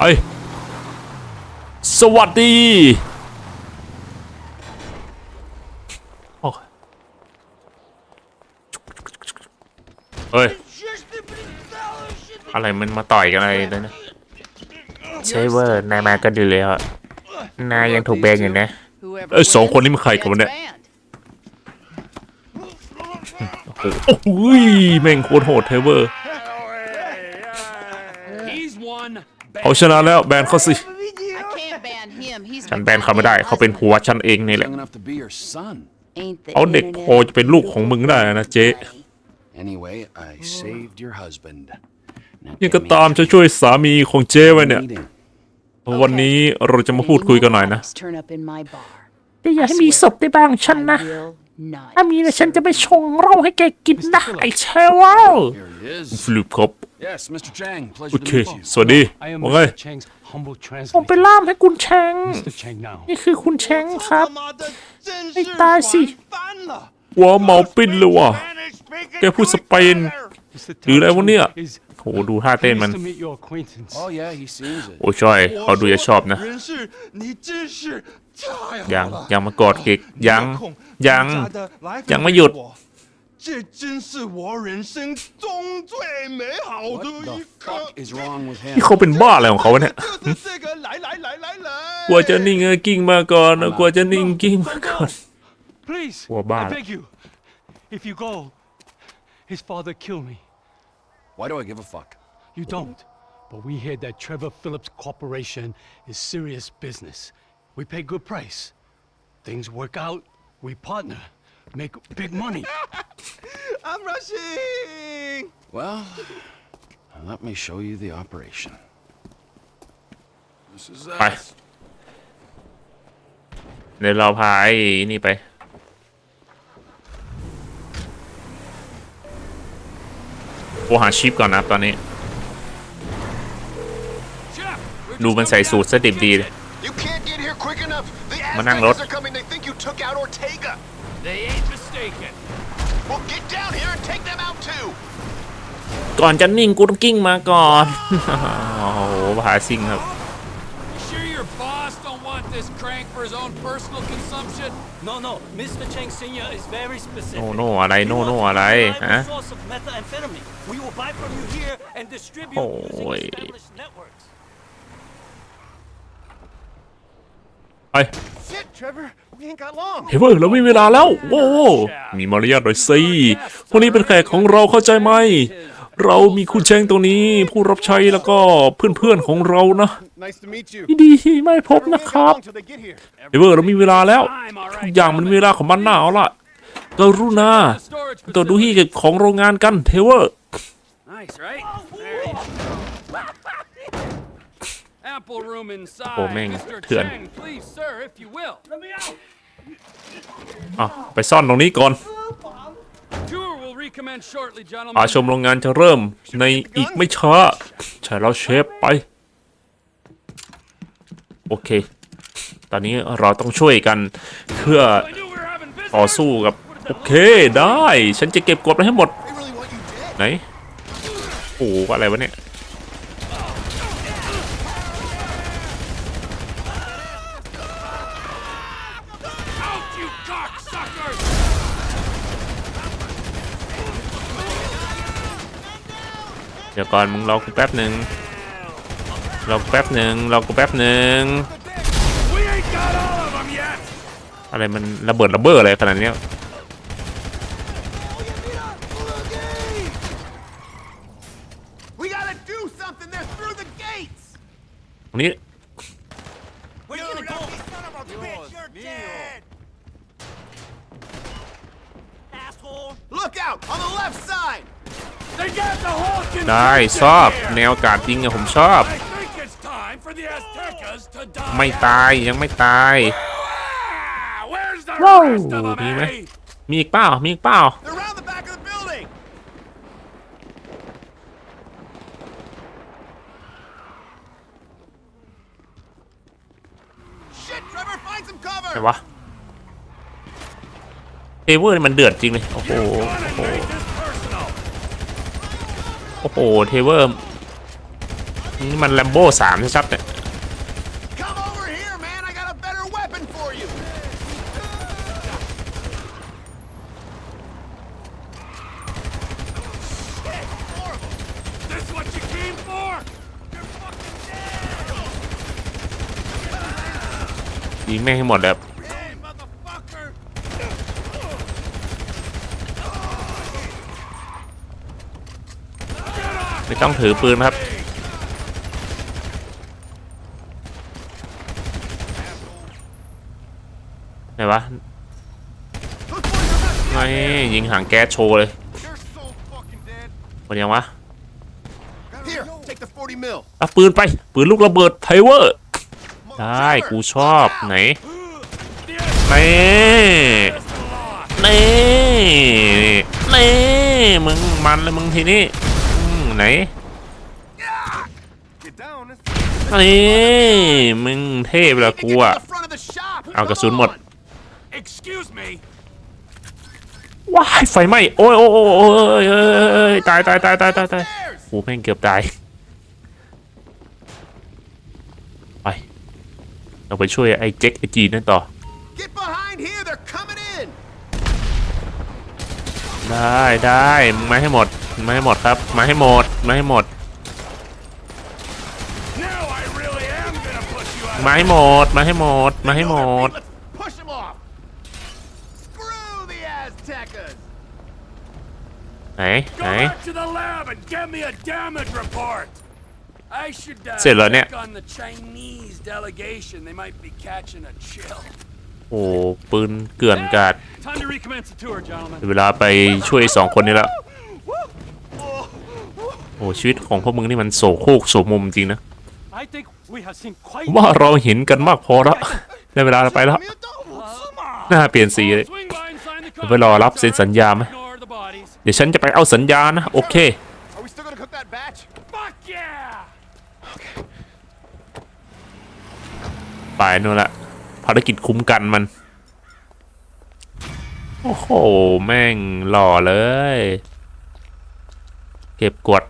ไอยสวัสดีโอ้เฮ้ย อะไรมันมาต่อยกันอะไรเลยนะเชเวอร์นายมาก็ดีแล้วอะนายยังถูกแบนอยู่นะ Whoever เอ้ยสองคนนี้ wins มันใครกันวะเนี่ย gets banned. โอ้โหแม่งโคตรโหดเทเวอร์ He's won. เขาชนะแล้วแบนเขาสิ I can't ban him. He's ฉันแบนเขาไม่ได้ เขาเป็นผัวฉันเองนี่แหละ Young enough to be your son. Ain't the เขาเด็กพอจะเป็นลูกของมึงได้นะเจ๊ Anyway, I saved your husband. Now ยัง get ก็ me ตามจะช่วยสามีของเจ๊ไว้เนี่ย meeting. วันนี้เราจะมาพูดคุยกันหน่อยนะ Turn up in my bar. แต่อย่าให้มีศพได้บ้างฉัน I นะ will not. ถ้ามีนะฉันจะไปชงเหล้าให้แกกินนะไอ้เชลว Here he is. ฟิลิปครับ Yes, Mr. Chang. โอ Pleasure เค to meet you. สวัสดี I am ว่าไง Mr. Chang's humble ผมไป translator. ล่ามให้คุณแชง Mr. Chang now. นี่คือคุณแชงครับไม่ตายสิหัวเมาปิ้นเลยว่ะ แกพูดสเปน Mr. หรืออะไรวะเนี่ย is โหดูท่าเต้นมัน pleased to meet your acquaintance. Oh, yeah, he seems it. โอ้ใช่เขาดูจะชอบนะ ยังยังมากอดกิกยังยังยังไม่หยุด 这真是我人生中最美好 What 的 the 一刻 fuck。is wrong with นี่ him? เขาเป็นบ้าอะไรของเขาวะเนี่ย 就是这个，来来来来来。 กลัวจะนิ่งเออกิ้งมาก่อนนะกลัวจะนิ่งกิ้งมาก่อน Please, Well, bad. I beg you. If you go, his father killed me. Why do I give a fuck? You don't. But we hear that Trevor Phillips Corporation is serious business. We pay good price. Things work out, we partner, Make big money. I'm rushing。Well, let me show you the operation. This is ไป us. เดี๋ยวเราพาไอ้นี่ไป โอหาชิปก่อนนะตอนนี้ดูมันใส่สูทสดิบดีเลย You can't get here quick enough. The Manang Aztecas Lord. are coming. They think you took out Ortega. They ain't mistaken. Well, get down here and take them out too. ก่อนจะนิ่งกูต้องกิ้งมาก่อน โอ้โหพาซิ่งครับ You sure your boss don't want this crank for his own personal consumption? No, no. Mr. Cheng Sr. is very specific. โนโนอะไรโนโนอะไร Reliable ฮะ source of methamphetamine. We will buy from you here and distribute Oh, using wait. established networks. เฮ้ยเว้ยเราไม่มีเวลาแล้ว โว้วมีมารยาทหน่อยสิพวกนี้เป็นแขกของเราเข้าใจไหม เรามีคุณแชงตรงนี้ ผู้รับใช้แล้วก็เพื่อนๆของเรานะ Nice to meet you. ยินดีที่ไม่พบ Trevor, we นะ ain't ครั got บ long till they get here. เฮ้ยเว้ยเรามีเวลาแล้ว I'm all ทุก right. อย่างมันมีเวลาของมันหน้าเอาละกรุณา The storage ตัวดูที่ facility. เก็บของโรงงานกันเทเวอร์ Nice, right? Ample room inside. Oh, man, Mr. thuyền. Chang, please, sir, if you will. อะไปซ่อนตรงนี้ก่อน Tour will recommence shortly, อา gentlemen. ชมโรงงานจะเริ่มในอีกไม่ช้าใช่แล้วเชฟไป โอเค ตอนนี้เราต้องช่วยกันเพื่อ I knew we were having business. ต่อสู้กับ โอเคได้ ฉันจะเก็บกดไว้ให้หมด They really want you dead. ไหน โอ้โหอะไรวะเนี่ย Out, you cocksuckers! เดี๋ยวก่อนมึงรอกูแป๊บหนึ่งรอกูแป๊บหนึ่งรอกูแป๊บหนึ่ง We ain't got all of them yet! อะไรมันระเบิดระเบ้ออะไรขนาดเนี้ย We gotta do something. They're through the gates. ตรงนี้ Look out on the left side. They got the whole contingent ได้ชอบ here. แนวอากาศยิงอะผมชอบ I think it's time for the Aztecas to die. ไม่ตายยังไม่ตาย Ah, where's the Whoa. rest of them, Đi eh? mấy. มีอีกเปล่ามีอีกเปล่า They're around the back of the building. Shit, Trevor, find some ไหน cover. วะ เทเวอร์นี่มันเดือดจริงเลย โอ้โห โอ้โห Make this personal. โอ้โหเทเวอร์ นี่มันแลมโบ้สามชัดๆเนี่ย Come over here, man. I got a better weapon for you. This what you came for? You're fucking dead! ยิงแม่งให้หมดแบบ ไม่ต้องถือปืนครับ ไหนวะไงยิงหางแก๊สโชว์เลย You're so fucking dead. หมดยังวะ Here, take the 40 mil. เอาปืนไป ปืนลูกระเบิดไทเวอร์ ได้ กูชอบไหนนี่นี่นี่มึงมันเลยมึงทีนี้อืม ไหน Get down. นี่มึงเทพแล้ว Get กู to อะ the front of the shop. เอากระสุนหมด Excuse me. ว้ายไฟไหม้โอ้ยโอ้ยโอ้ยโอ้ยโอ้ยโอ้ยโอ้ยตายตายตายตายตายตายโอ้แม่งเกือบตายไปเราไปช่วยไอ้เจ็คไอ้จีนนั่นต่อ Get behind here. They're coming in. ได้ได้มึงมาให้หมด มาให้หมดครับ มาให้หมด มาให้หมด Now I really am gonna push you out. มาให้หมด มาให้หมด มาให้หมด Let's push them off. Screw the Aztecas. ไหน Go ไหน back to the lab and get me a damage report. I should uh, เสร็จแล้วเนี่ย check on the Chinese delegation. They might be catching a chill. โอ้ปืนเกลื่อนกาด Time to recommence the tour, gentlemen. เวลาไปช่วยสองคนนี้แล้ว โอ้ชีวิตของพวกมึงนี่มันโศกโคกโศกมุมจริงนะ I think we have seen quite ว่าเราเห็นกันมากพอแล้วได้เวลาไปแล้วหน้าเปลี่ยนสีเลย Swing by and sign the ไปรอรับเซ็นสัญญาไหม Ignore the bodies. เดี๋ยวฉันจะไปเอาสัญญานะ โอเค Are we still gonna cook that batch? Fuck yeah! ไปนู่นละภารกิจคุ้มกันมัน โอ้โห แม่งหล่อเลย เก็บกด